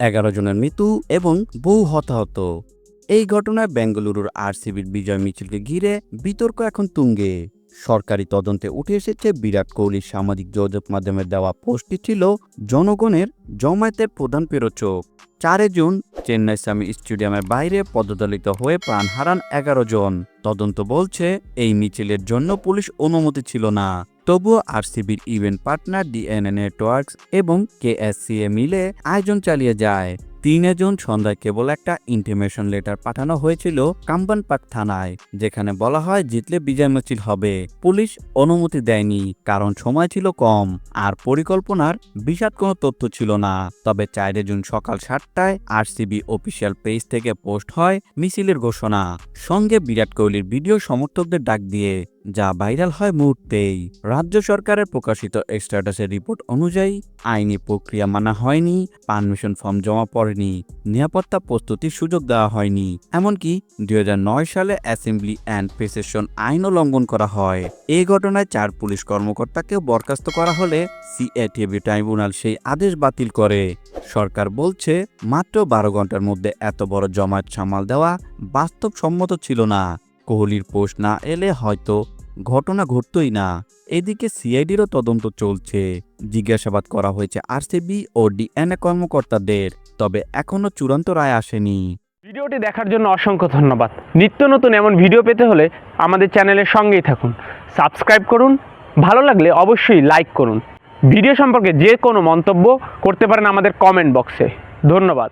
এগারো জনের মৃত্যু এবং বহু হতাহত। এই ঘটনায় বেঙ্গালুরুর আরসিবির বিজয় মিছিলকে ঘিরে বিতর্ক এখন তুঙ্গে। সরকারি তদন্তে উঠে এসেছে বিরাট কোহলির সামাজিক যোগাযোগ মাধ্যমে দেওয়া পোস্টটি ছিল জনগণের জমায়েতের প্রধান প্রেরোচক। চারে জুন চেন্নাই স্বামী স্টেডিয়ামের বাইরে পদদলিত হয়ে প্রাণ হারান এগারো জন। তদন্ত বলছে, এই মিছিলের জন্য পুলিশ অনুমতি ছিল না। তবুও আরসিবির ইভেন্ট পার্টনার ডিএনএ নেটওয়ার্কস এবং কেএসসিএ মিলে আয়োজন চালিয়ে যায়। তিনে জুন সন্ধ্যায় কেবল একটা ইন্টিমেশন লেটার পাঠানো হয়েছিল কাম্বান পার্ক থানায়, যেখানে বলা হয় জিতলে বিজয় মিছিল হবে। পুলিশ অনুমতি দেয়নি, কারণ সময় ছিল কম, আর পরিকল্পনার বিশাদ কোনো তথ্য ছিল না। তবে চারে জুন সকাল সাতটায় আরসিবি অফিসিয়াল পেজ থেকে পোস্ট হয় মিছিলের ঘোষণা। সঙ্গে বিরাট কোহলির ভিডিও সমর্থকদের ডাক দিয়ে যা ভাইরাল হয় মুহূর্তেই। রাজ্য সরকারের প্রকাশিত স্ট্যাটাসের রিপোর্ট অনুযায়ী, আইনি প্রক্রিয়া মানা হয়নি, পারমিশন ফর্ম জমা পড়েনি, নিরাপত্তা প্রস্তুতির সুযোগ দেওয়া হয়নি। এমনকি দুই নয় সালে অ্যাসেম্বলি অ্যান্ড প্রেসেশন আইনও লঙ্ঘন করা হয়। এই ঘটনায় চার পুলিশ কর্মকর্তাকে বরখাস্ত করা হলে সিএটিভি ট্রাইব্যুনাল সেই আদেশ বাতিল করে। সরকার বলছে, মাত্র বারো ঘণ্টার মধ্যে এত বড় জমায়েত সামাল দেওয়া বাস্তবসম্মত ছিল না। কোহলির পোস্ট না এলে হয়তো ঘটনা ঘটতই না। এদিকে সিআইডিরও তদন্ত চলছে। জিজ্ঞাসাবাদ করা হয়েছে আরসিবি ও ডিএনএ কর্মকর্তাদের, তবে এখনও চূড়ান্ত রায় আসেনি। ভিডিওটি দেখার জন্য অসংখ্য ধন্যবাদ। নিত্য নতুন এমন ভিডিও পেতে হলে আমাদের চ্যানেলের সঙ্গেই থাকুন। সাবস্ক্রাইব করুন, ভালো লাগলে অবশ্যই লাইক করুন। ভিডিও সম্পর্কে যে কোনো মন্তব্য করতে পারেন আমাদের কমেন্ট বক্সে। ধন্যবাদ।